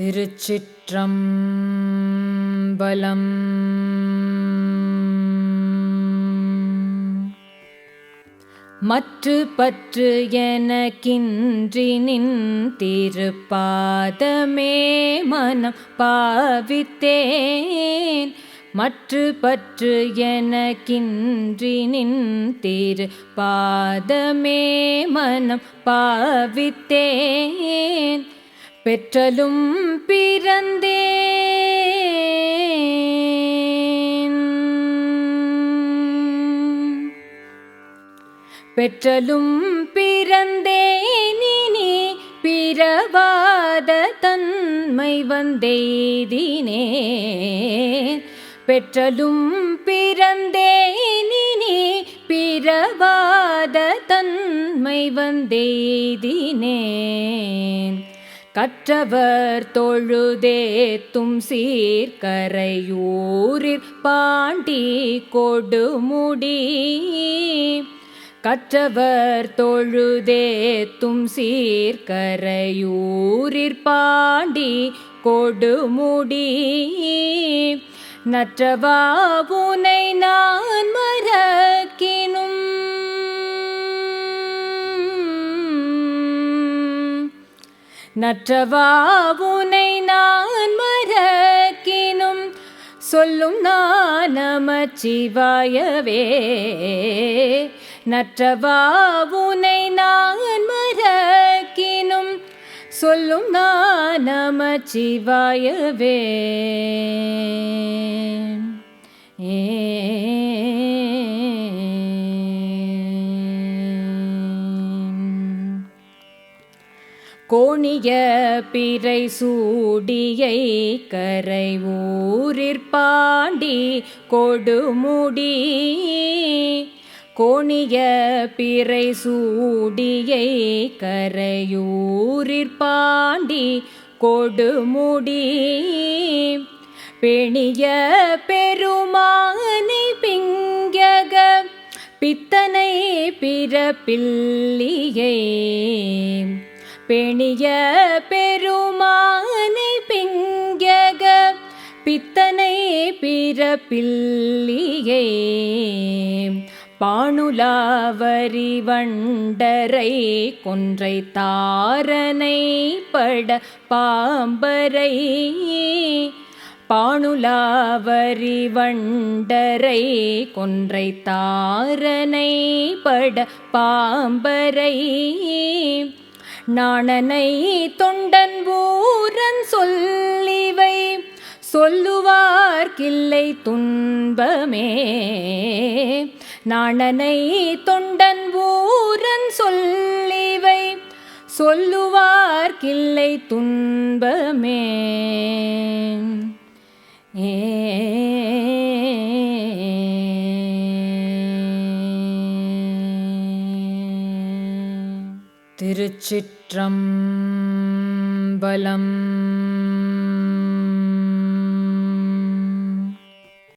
திருச்சிற்றம்பலம். மற்று பற்று எனக்கின்றி நின் திருப்பாதமே மனம் பாவித்தேன். மற்று பற்று எனக்கின்றி நின் திரு பாதமே மனம் பாவித்தேன். பெற்றலும் பிறந்தேன். பெற்றலும் பிறந்தேனினி பிறவாத தன்மை வந்தெய்தினேன் பெற்றலும் பிறந்தேனினி பிறவாத தன்மை வந்தெய்தினேன் கற்றவர் தொழுதேத்தும் சீர்கரையூரிற் பாண்டி கொடுமுடி கற்றவர் தொழுதேத்தும் சீர்கரையூரிற் பாண்டி கொடுமுடி நற்றவாவுனை நான் நற்றவாவுனை நான் மறக்கினும் சொல்லும் நான் சிவாயவே நற்றவாவுனை நான் மறக்கினும் சொல்லும் நான் சிவாயவே கோணிய பிறை சூடியை கரை ஊரிற்பாண்டி கொடுமுடி. கோணிய பிறை சூடியை கரையூரிற்பாண்டி கொடுமுடி. பெணிய பெருமானை பிங்கக பித்தனை பிறப்பில்லியே. பெணிய பெருமானை பிங்கக பித்தனை பிறப்பில்லியே. பாணுலாவரி வண்டரை கொன்றை தாரனை பட பாம்பரை பாணுலாவரி வண்டரை கொன்றை தாரனை பட பாம்பரை நாணனை தொண்டன் ஊரன் சொல்லிவை சொல்லுவார்க்கில்லை துன்பமே. நாணனை தொண்டன் ஊரன் சொல்லிவை சொல்லுவார்க்கில்லை துன்பமே. திருச்சிற்றம்பலம்.